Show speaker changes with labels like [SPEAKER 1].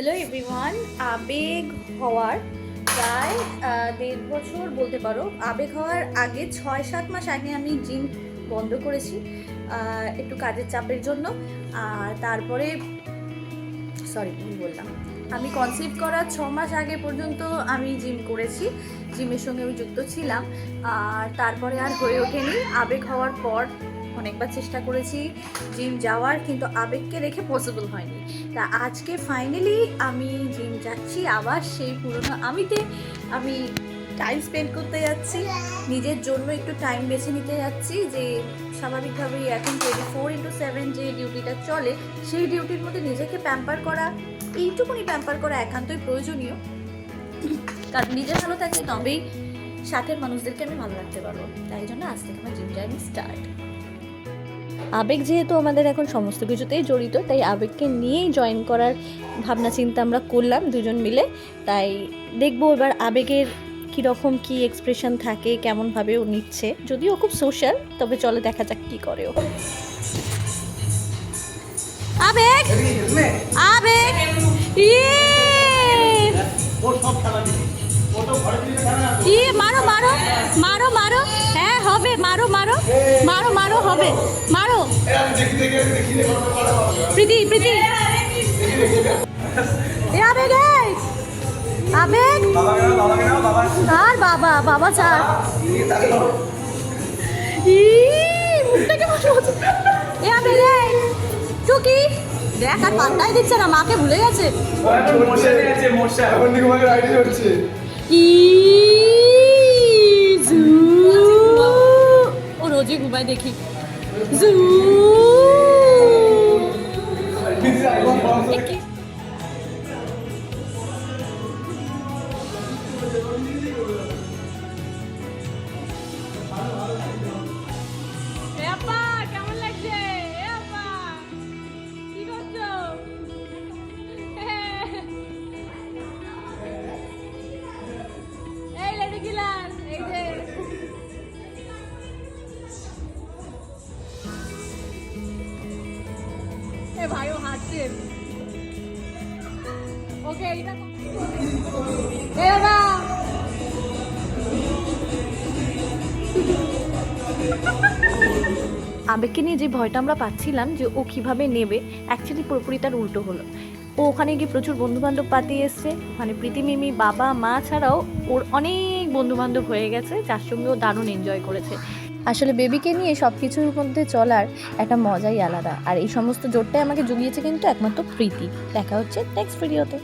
[SPEAKER 1] Hello everyone আবেগ হওয়ার প্রায় দেড় বছর বলতে পারো। আবেগ হওয়ার আগে ছয় সাত মাস আগে আমি জিম বন্ধ করেছি একটু কাজের চাপের জন্য। আর তারপরে সরি ভুল বললাম। আমি কনসিভ করার ছ মাস আগে পর্যন্ত আমি জিম করেছি। জিমের সঙ্গে আমি যুক্ত ছিলাম। আর তারপরে আর হয়ে ওঠেনি। আবেগ হওয়ার পর অনেকবার চেষ্টা করেছি জিম যাওয়ার, কিন্তু আবেগকে রেখে পসিবল হয়নি। তা আজকে ফাইনালি আমি জিম যাচ্ছি, আবার সেই পুরনো আমিতে আমি টাইম স্পেন্ড করতে যাচ্ছি, নিজের জন্য একটু টাইম বেছে নিতে যাচ্ছি যে স্বাভাবিকভাবেই এখন টোয়েন্টি ফোর ইন্টু সেভেন যে ডিউটিটা চলে, সেই ডিউটির মধ্যে নিজেকে প্যাম্পার করা, এইটুকুনি প্যাম্পার করা একান্তই প্রয়োজনীয়। কারণ নিজে ভালো থাকলে তবেই সাথের মানুষদেরকে আমি ভালো রাখতে পারব। তাই জন্য আজ থেকে আমার জিম জার্নি স্টার্ট আবেগ যেহেতু আমাদের এখন সমস্ত কিছুতেই জড়িত তাই আবেগকে নিয়েই জয়েন করার ভাবনা চিন্তা আমরা করলাম দুজন মিলে। তাই দেখব এবার আবেগের কীরকম কি এক্সপ্রেশন থাকে কেমনভাবে ও নিচ্ছে। যদিও খুব সোশ্যাল তবে চলে দেখা যাক কী করে ও। আবেগ! আবেগ! ইয়ে! ইয়ে মারো মারো মারো মারো। হবে মারো মারো মারো মারো হবে মারো। প্রীতি প্রীতি। এ আবেগ আবেগ? আর বাবা বাবা। এ আবেগ! টুকি দেখ আর পাত্তাই দিচ্ছে না মাকে ভুলে গেছে। ই। রোজই ঘুমায় দেখি। জু
[SPEAKER 2] হাসছে। ওকে
[SPEAKER 1] আবেগকে নিয়ে যে ভয়টা আমরা পাচ্ছিলাম যে ও কীভাবে নেবে অ্যাকচুয়ালি পুরোপুরি তার উল্টো হলো। ও ওখানে গিয়ে প্রচুর বন্ধু বান্ধব পাতিয়ে এসছে। ওখানে প্রীতি, মিমি, বাবা, মা ছাড়াও ওর অনেক বন্ধু বান্ধব হয়ে গেছে, যার সঙ্গে ও দারুণ এনজয় করেছে। আসলে বেবিকে নিয়ে সব কিছুর মধ্যে চলার একটা মজাই আলাদা। আর এই সমস্ত জোরটাই আমাকে জুগিয়েছে কিন্তু একমাত্র প্রীতি। দেখা হচ্ছে নেক্সট ভিডিওতে